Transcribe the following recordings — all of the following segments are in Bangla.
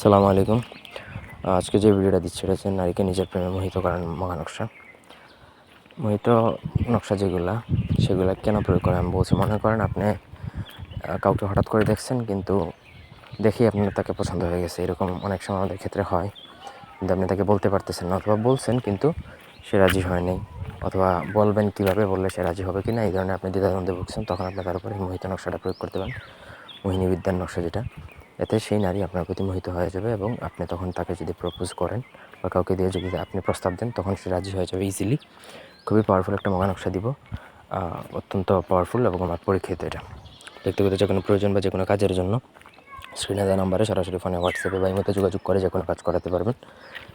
আসসালামু আলাইকুম। আজকে যে ভিডিওটা দিচ্ছি এটা হচ্ছে নারীকে নিজের প্রেমে মোহিত করার মহা নকশা। মোহিত নকশা যেগুলা, সেগুলা কেন প্রয়োগ করে আমি বলছি, মনে করেন আপনি কাউকে হঠাৎ করে দেখছেন, কিন্তু দেখেই আপনার তাকে পছন্দ হয়ে গেছে। এরকম অনেক সময় আমাদের ক্ষেত্রে হয়। কিন্তু আপনি তাকে বলতে পারতেছেন না, অথবা বলছেন, কিন্তু সে রাজি হয়নি অথবা বলবেন কীভাবে, বললে সে রাজি হবে কি না এই ধরনের আপনি দ্বিধাদ্বন্দ্বে ভুগছেন, তখন আপনি তার উপরে মোহিত নকশাটা প্রয়োগ করতে পারেন। মোহিনী বিদ্যার নকশা যেটা। এতে সেই নারী আপনার প্রতি মোহিত হয়ে যাবে এবং আপনি তখন তাকে যদি প্রপোজ করেন বা কাউকে দিয়ে যদি আপনি প্রস্তাব দেন, তখন সে রাজি হয়ে যাবে ইজিলি খুবই পাওয়ারফুল একটা মগা নকশা দিব। অত্যন্ত পাওয়ারফুল এবং আমার পরীক্ষিত এটা। ব্যক্তিগত যে কোনো প্রয়োজন বা যে কোনো কাজের জন্য স্ক্রিনে দেওয়া নাম্বারে সরাসরি ফোনে হোয়াটসঅ্যাপে বা ইমোতে যোগাযোগ করে যে কোনো কাজ করাতে পারবেন।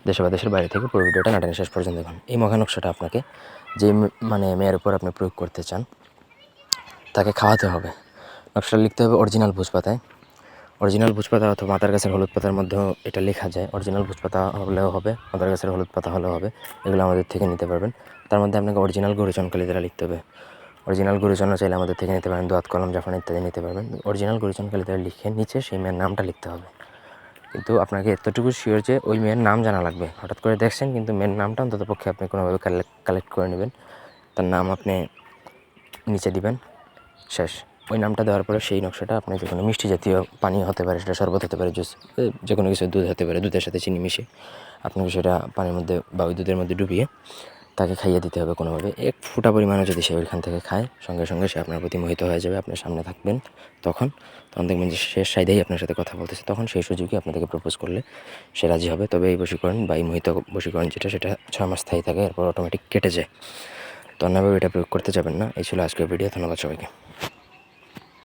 দেশে বা দেশের বাইরে থেকে পুরো ভিডিওটা নাটানি শেষ পর্যন্ত দেখুন। এই মগা নকশাটা আপনাকে যে মানে মেয়ের উপর আপনি প্রয়োগ করতে চান, তাকে খাওয়াতে হবে। নকশাটা লিখতে হবে অরিজিনাল ভোজপাতায়। অরিজিনাল ভোজপাতা অথবা মাতার গাছের হলুদ পাতার মধ্যেও এটা লেখা যায়। অরিজিনাল ভোজপাতা হলেও হবে মাতার গাছের হলুদ পাতা হলেও হবে, এগুলো আমাদের থেকে নিতে পারবেন। তার মধ্যে আপনাকে অরিজিনাল গরুচন কালিদারা লিখতে হবে। অরিজিনাল গরুচনও চাইলে আমাদের থেকে নিতে পারেন, দোয়াত কলম জাফান ইত্যাদি নিতে পারবেন। অরিজিনাল গরুচন কালিদারা লিখে নিচে সেই মেয়ের নামটা লিখতে হবে। কিন্তু আপনাকে এতটুকু শিওর যে ওই মেয়ের নাম জানা লাগবে। হঠাৎ করে দেখছেন কিন্তু মেয়ের নামটা অন্তত পক্ষে আপনি কোনোভাবে কালেক্ট করে নেবেন। তার নাম আপনি নিচে দিবেন। শেষ। ওই নামটা দেওয়ার পরে সেই নকশাটা আপনি যে কোনো মিষ্টি জাতীয় পানীয় হতে পারে, সেটা শরবত হতে পারে, জুস যে কোনো কিছু দুধ হতে পারে, দুধের সাথে চিনি মিশে আপনাকে সেটা পানির মধ্যে বা ওই দুধের মধ্যে ডুবিয়ে তাকে খাইয়ে দিতে হবে কোনোভাবে। এক ফুটা পরিমাণে যদি সে ওইখান থেকে খায়, সঙ্গে সঙ্গে সে আপনার প্রতি মোহিত হয়ে যাবে, আপনার সামনে থাকবেন তখন। তখন দেখবেন যে শেষ সাইডেই আপনার সাথে কথা বলতেছে। তখন সেই সুযোগই আপনাদেরকে প্রপোজ করলে সে রাজি হবে। তবে এই বশীকরণ বা এই মোহিত বশীকরণ যেটা, সেটা ছয় মাস স্থায়ী থাকে, এরপর অটোমেটিক কেটে যায়। তো অন্যভাবে এটা প্রয়োগ করতে যাবেন না। এই ছিল আজকের ভিডিও ধন্যবাদ সবাইকে।